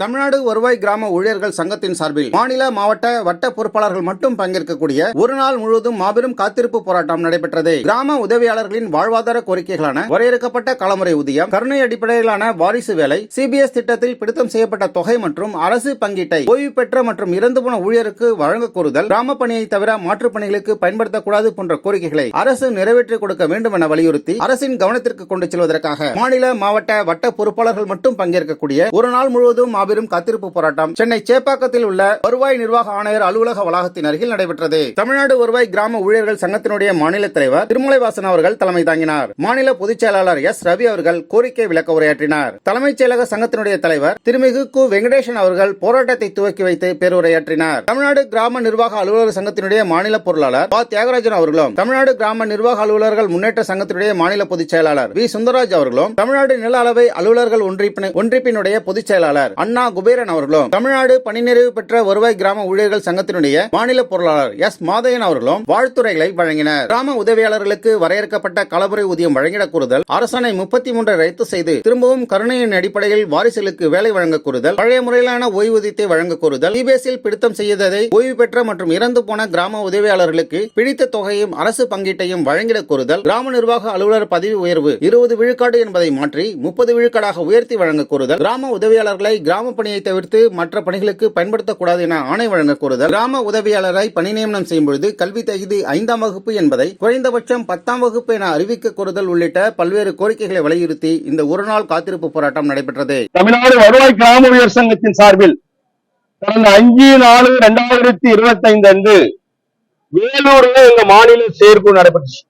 தமிழ்நாடு வருவாய் கிராம ஊழியர்கள் சங்கத்தின் சார்பில் மாநில மாவட்ட வட்ட பொறுப்பாளர்கள் மட்டும் பங்கேற்கக்கூடிய ஒரு நாள் முழுவதும் மாபெரும் காத்திருப்பு போராட்டம் நடைபெற்றது. கிராம உதவியாளர்களின் வாழ்வாதார கோரிக்கைகளான வரையறுக்கப்பட்ட காலமுறை ஊதியம் கருணை அடிப்படையிலான வாரிசு வேலை சிபிஎஸ் திட்டத்தில் பிடித்தம் செய்யப்பட்ட தொகை மற்றும் அரசு பங்கீட்டை ஓய்வு பெற்ற மற்றும் இறந்து போன ஊழியருக்கு வழங்க கோருதல் கிராம பணியை தவிர மாற்றுப் பணிகளுக்கு பயன்படுத்தக்கூடாது போன்ற கோரிக்கைகளை அரசு நிறைவேற்றி கொடுக்க வேண்டும் என வலியுறுத்தி அரசின் கவனத்திற்கு கொண்டு செல்வதற்காக மாநில மாவட்ட வட்ட பொறுப்பாளர்கள் மட்டும் பங்கேற்கக்கூடிய ஒரு நாள் முழுவதும் மாபெரும் மாபெரும் காத்திருப்பு போராட்டம் சென்னை சேப்பாக்கத்தில் உள்ள வருவாய் நிர்வாக ஆணையர் அலுவலக வளாகத்தின் அருகில் நடைபெற்றது. தமிழ்நாடு வருவாய் கிராம ஊழியர்கள் சங்கத்தினுடைய மாநில தலைவர் திருமலைவாசன் அவர்கள் தலைமை தாங்கினார். மாநில பொதுச் செயலாளர் எஸ். ரவி அவர்கள் கோரிக்கை விளக்க உரையாற்றினார். தலைமைச் செயலக சங்கத்தினுடைய தலைவர் திருமிகு கு. வெங்கடேசன் அவர்கள் போராட்டத்தை துவக்கி வைத்து பேருரையாற்றினார் தமிழ்நாடு கிராம நிர்வாக அலுவலர் சங்கத்தினுடைய மாநில பொருளாளர் பா. தியாகராஜன் அவர்களும் தமிழ்நாடு கிராம நிர்வாக அலுவலர்கள் முன்னேற்ற சங்கத்தினுடைய மாநில பொதுச் செயலாளர் வி. சுந்தரராஜ் அவர்களும் தமிழ்நாடு நில அளவை அலுவலர்கள் ஒன்றிப்பினுடைய பொதுச் செயலாளர் அண்ணா அண்ணா குபேரன் அவர்களும் தமிழ்நாடு பணி நிறைவு பெற்ற வருவாய் கிராம ஊழியர்கள் சங்கத்தினுடைய மாநில பொருளாளர் எஸ். மாதையன் அவர்களும் வாழ்த்துறைகளை வழங்கினர். கிராம உதவியாளர்களுக்கு வரையறுக்கப்பட்ட களமுறை ஊதியம் வழங்கிட கூறுதல் அரசாணை முப்பத்தி மூன்றை ரத்து செய்து திரும்பவும் கருணையின் அடிப்படையில் வாரிசுகளுக்கு வேலை வழங்க கூறுதல் பழைய முறையிலான ஓய்வூதியத்தை வழங்க கூறுதல் சிபிஎஸ்இல் பிடித்தம் செய்ததை ஓய்வு பெற்ற மற்றும் இறந்து போன கிராம உதவியாளர்களுக்கு பிடித்த தொகையும் அரசு பங்கீட்டையும் வழங்கிட கூறுதல் கிராம நிர்வாக அலுவலர் பதவி உயர்வு இருபது விழுக்காடு என்பதை மாற்றி முப்பது விழுக்காடாக உயர்த்தி வழங்க கூறுதல் கிராம உதவியாளர்களை கிராம பணியை தவிர்த்து மற்ற பணிகளுக்கு பயன்படுத்தக்கூடாது என ஆணை வழங்க கூறுதல் கிராம உதவியாளராய் பணி நியமனம் செய்யும் பொழுது கல்வி தகுதி ஐந்தாம் வகுப்பு என்பதை குறைந்தபட்சம் பத்தாம் வகுப்பு என அறிவிக்க கூறுதல் உள்ளிட்ட பல்வேறு கோரிக்கைகளை வலியுறுத்தி இந்த ஒருநாள் காத்திருப்பு போராட்டம் நடைபெற்றது. தமிழ்நாடு வருவாய் கிராம உயர் சங்கத்தின் சார்பில் கடந்த அஞ்சு நாலு ரெண்டாயிரத்தி இருபத்தி ஐந்து அன்று வேலூர்ல எங்க மாநில செயற்குழு நடைபெற்றுச்சு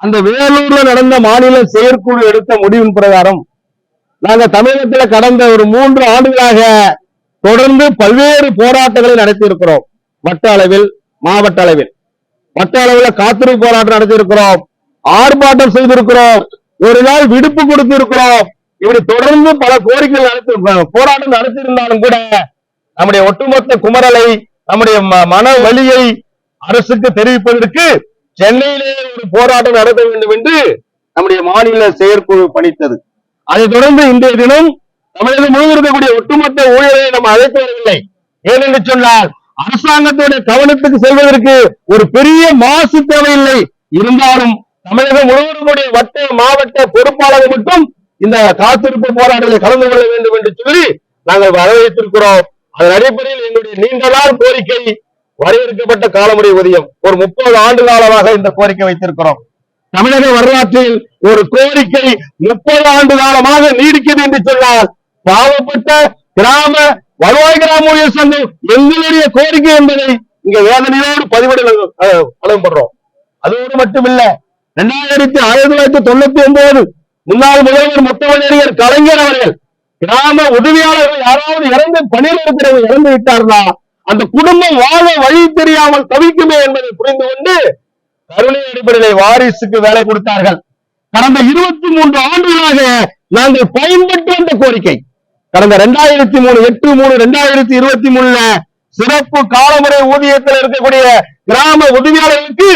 அந்த வேலூர்ல நடந்த மாநில செயற்குழு எடுத்த முடிவின் பிரகாரம் நாங்க தமிழகத்துல கடந்த ஒரு மூன்று ஆண்டுகளாக தொடர்ந்து பல்வேறு போராட்டங்களை நடத்தி இருக்கிறோம் வட்ட அளவில் மாவட்ட அளவில். வட்ட அளவில் காத்திருப்பு போராட்டம் நடத்தி இருக்கிறோம் ஆர்ப்பாட்டம் செய்திருக்கிறோம். ஒரு நாள் விடுப்பு கொடுத்திருக்கிறோம். இப்படி தொடர்ந்து பல கோரிக்கைகள் நடத்தி போராட்டம் நடத்தியிருந்தாலும் கூட நம்முடைய ஒட்டுமொத்த குமரலை நம்முடைய ம- மன வழியை அரசுக்கு தெரிவிப்பதற்கு சென்னையிலே ஒரு போராட்டம் நடத்த வேண்டும் என்று நம்முடைய மாநில செயற்குழு பணித்தது. அதைத் தொடர்ந்து இன்றைய தினம் தமிழகம் முழுவதும் இருக்கக்கூடிய ஒட்டுமொத்த ஊழியர்களை நம்ம அழைத்து வரவில்லை. ஏனென்று சொன்னால் அரசாங்கத்துடைய கவனத்துக்கு செல்வதற்கு ஒரு பெரிய மாசு தேவையில்லை. இருந்தாலும் தமிழகம் முழுவதும் வட்ட மாவட்ட பொறுப்பாளர்கள் மட்டும் இந்த காத்திருப்பு போராட்டத்தில் கலந்து கொள்ள வேண்டும் என்று சொல்லி நாங்கள் வரவேற்றிருக்கிறோம். அதன் அடிப்படையில் எங்களுடைய நீண்ட நாள் கோரிக்கை வரையறுக்கப்பட்ட காலமுறை ஊதியம் ஒரு முப்பது ஆண்டு காலமாக இந்த கோரிக்கை வைத்திருக்கிறோம். தமிழக வரலாற்றில் ஒரு கோரிக்கை முப்பது ஆண்டு காலமாக நீடிக்கிறது என்று சொன்னால் பாவப்பட்ட கிராம வருவாய் கிராம ஊழியர் சங்கம் எங்களுடைய கோரிக்கை என்பதை இங்க வேதனையோடு பதிவிட படுறோம் அதோடு மட்டுமில்ல இரண்டாயிரத்தி ஆயிரத்தி தொள்ளாயிரத்தி தொண்ணூத்தி ஒன்பது முன்னாள் முதல்வர் முத்தமிழறிஞர் கலைஞர் அவர்கள் கிராம உதவியாளர்கள் யாராவது இறந்து பணியில் இருக்கிறவங்க இறந்து விட்டார்னா அந்த குடும்பம் வாழ வழி தெரியாமல் தவிக்குமே என்பதை புரிந்து கொண்டு கருணை அடிப்படையில் வாரிசுக்கு வேலை கொடுத்தார்கள். கடந்த இருபத்தி மூன்று ஆண்டுகளாக நாங்கள் பயன்பட்டு வந்த கோரிக்கை. கடந்த ரெண்டாயிரத்தி மூணு எட்டு மூணு ரெண்டாயிரத்தி இருபத்தி மூணுல சிறப்பு காலமுறை ஊதியத்தில் இருக்கக்கூடிய கிராம உதவியாளர்களுக்கு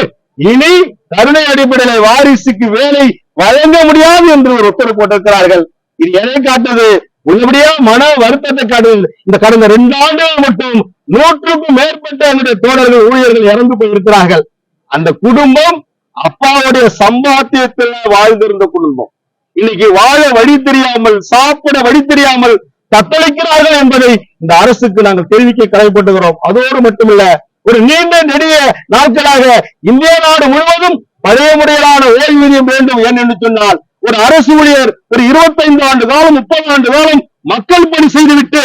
இனி கருணை அடிப்படையில் வாரிசுக்கு வேலை வழங்க முடியாது என்று ஒரு உத்தரவு போட்டிருக்கிறார்கள். இது எதை காட்டுது? உள்ளபடியா மன வருத்தத்தை காட்டுது. இந்த கடந்த ரெண்டு ஆண்டுகள் மட்டும் நூற்றுக்கும் மேற்பட்ட என்னுடைய தோழர்கள் ஊழியர்கள் இறந்து போயிருக்கிறார்கள். அந்த குடும்பம் அப்பாவுடைய சம்பாத்தியத்துல வாழ்ந்திருந்த குடும்பம். இன்னைக்கு வாழ வழி தெரியாமல் சாப்பிட வழி தெரியாமல் தத்தளிக்கிறார்கள் என்பதை இந்த அரசுக்கு நாங்கள் தெரிவிக்க கடமைப்பட்டுகிறோம் அதோடு மட்டுமல்ல ஒரு நீண்ட நெடிய நாட்களாக இந்திய நாடு முழுவதும் பழைய முறையிலான ஓய்வூதியம் வேண்டும் என்று சொன்னால் ஒரு அரசு ஊழியர் ஒரு இருபத்தைந்து ஆண்டு காலம் முப்பது ஆண்டு காலம் மக்கள் பணி செய்துவிட்டு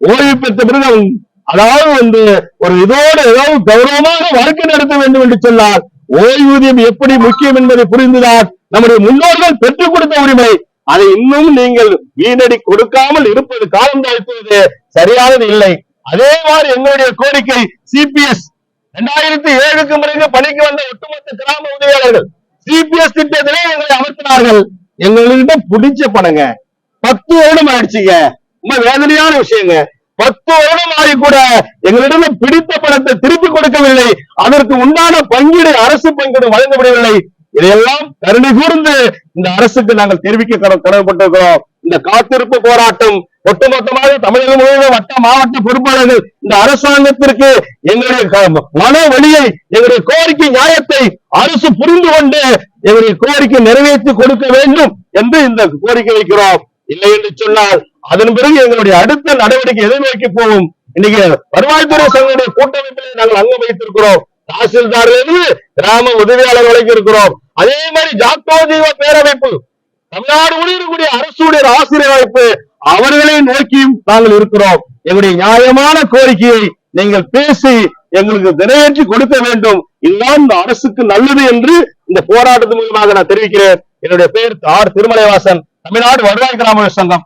ஓய்வு பெற்ற பிறகு அவன் அதாவது வந்து ஒரு இதோடு ஏதாவது கௌரவமாக வாழ்க்கை நடத்த வேண்டும் என்று சொன்னால் ஓய்வூதியம் எப்படி முக்கியம் என்பதை புரிந்துதான் நம்முடைய முன்னோர்கள் பெற்றுக் கொடுத்த உரிமை. அதை இன்னும் நீங்கள் வீணடி கொடுக்காமல் இருப்பது காலம் தாழ்த்துவது சரியானது இல்லை. அதே மாதிரி எங்களுடைய கோரிக்கை சிபிஎஸ் இரண்டாயிரத்தி ஏழுக்கு பிறகு பணிக்கு வந்த ஒட்டுமொத்த கிராம உதவியாளர்கள் சிபிஎஸ் திட்டத்திலே எங்களை அமர்த்தினார்கள். எங்கள்கிட்ட பிடிச்ச பணங்க. பத்து வருடம் ஆயிடுச்சுங்க. ரொம்ப வேதனையான விஷயங்க. பத்து வருடம் ஆகி கூட எங்களிடம் பிடித்த பணத்தை திருப்பி கொடுக்கவில்லை. அதற்கு உண்டான பங்கீடு அரசு பங்கீடு வழங்கப்படவில்லை இதையெல்லாம் கருணை கூர்ந்து இந்த அரசுக்கு நாங்கள் தெரிவிக்க கடமை- கடமைப்பட்டிருக்கிறோம். இந்த காத்திருப்பு போராட்டம் ஒட்டுமொத்தமாக தமிழகம் முழுவதும் வட்ட மாவட்ட பொறுப்பாளர்கள் இந்த அரசாங்கத்திற்கு எங்களுடைய மன வழியை எங்களுடைய கோரிக்கை நியாயத்தை அரசு புரிந்து கொண்டு எங்களுடைய கோரிக்கை நிறைவேற்றி கொடுக்க வேண்டும் என்று இந்த கோரிக்கை வைக்கிறோம். இல்லை என்று சொன்னால் அதன் பிறகு எங்களுடைய அடுத்த நடவடிக்கை எதை நோக்கி போகும்? இன்னைக்கு வருவாய்த்துறை சங்கடைய கூட்டமைப்பில் நாங்கள் அங்கம் வைத்திருக்கிறோம். தாசில்தாரிலிருந்து கிராம உதவியாளர் வரைக்கும் இருக்கிறோம். அதே மாதிரி ஜாக்டோ ஜீவ பேரமைப்பு தமிழ்நாடு முழுவதும் இருக்கக்கூடிய அரசுடைய ஆசிரியர் அமைப்பு அவர்களை நோக்கியும் நாங்கள் இருக்கிறோம். எங்களுடைய நியாயமான கோரிக்கையை நீங்கள் பேசி எங்களுக்கு நிறைவேற்றி கொடுக்க வேண்டும். இதுதான் இந்த அரசுக்கு நல்லது என்று இந்த போராட்டத்தின் மூலமாக நான் தெரிவிக்கிறேன். என்னுடைய பெயர் ஆர் திருமலைவாசன் தமிழ்நாடு வருவாய் கிராம சங்கம்.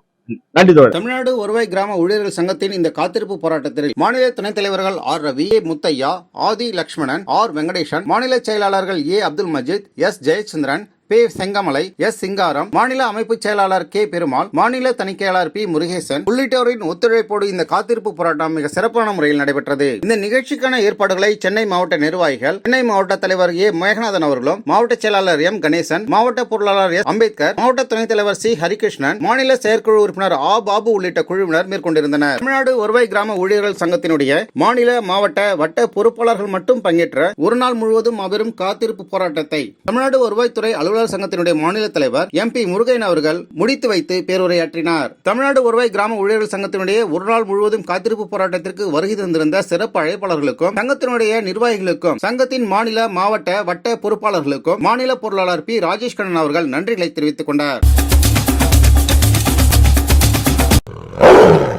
நன்றி தோழர். தமிழ்நாடு வருவாய் கிராம ஊழியர்கள் சங்கத்தின் இந்த காத்திருப்பு போராட்டத்தில் மாநில துணைத் தலைவர்கள் R. Ravi A. Muthaiah Adhi Lakshmanan R. Venkatesan மாநில செயலாளர்கள் ஏ. அப்துல் மஜித் எஸ். ஜெயச்சந்திரன் பே. செங்கமலை எஸ். சிங்காரம் மாநில அமைப்பு செயலாளர் கே. பெருமாள் மாநில தணிக்கையாளர் பி. முருகேசன் உள்ளிட்டோரின் ஒத்துழைப்போடு இந்த காத்திருப்பு போராட்டம் மிக சிறப்பான முறையில் நடைபெற்றது. இந்த நிகழ்ச்சிக்கான ஏற்பாடுகளை சென்னை மாவட்ட நிர்வாகிகள் சென்னை மாவட்ட தலைவர் ஏ. மேகநாதன் அவர்களும் மாவட்ட செயலாளர் எம். கணேசன் மாவட்ட பொருளாளர் எஸ். அம்பேத்கர் மாவட்ட துணைத் தலைவர் சி. ஹரிகிருஷ்ணன் மாநில செயற்குழு உறுப்பினர் ஆ பாபு உள்ளிட்ட குழுவினர் மேற்கொண்டிருந்தனர். தமிழ்நாடு வருவாய் கிராம ஊழியர்கள் சங்கத்தினுடைய மாநில மாவட்ட வட்ட பொறுப்பாளர்கள் மட்டும் பங்கேற்ற ஒரு நாள் முழுவதும் மாபெரும் காத்திருப்பு போராட்டத்தை தமிழ்நாடு வருவாய்த்துறை அலுவலர் சங்கத்தினுடைய மாநில தலைவர் எம் பி முருகையன் அவர்கள் முடித்து வைத்து பேருரையாற்றினார். தமிழ்நாடு வருவாய் கிராம ஊழியர்கள் சங்கத்தினுடைய ஒரு நாள் முழுவதும் காத்திருப்பு போராட்டத்திற்கு வருகை தந்திருந்த சிறப்பு அழைப்பாளர்களுக்கும் சங்கத்தினுடைய நிர்வாகிகளுக்கும் சங்கத்தின் மாநில மாவட்ட வட்ட பொறுப்பாளர்களுக்கும் மாநில பொருளாளர் பி ராஜேஷ் கண்ணன் அவர்கள் நன்றிகளை தெரிவித்துக் கொண்டார். Oh!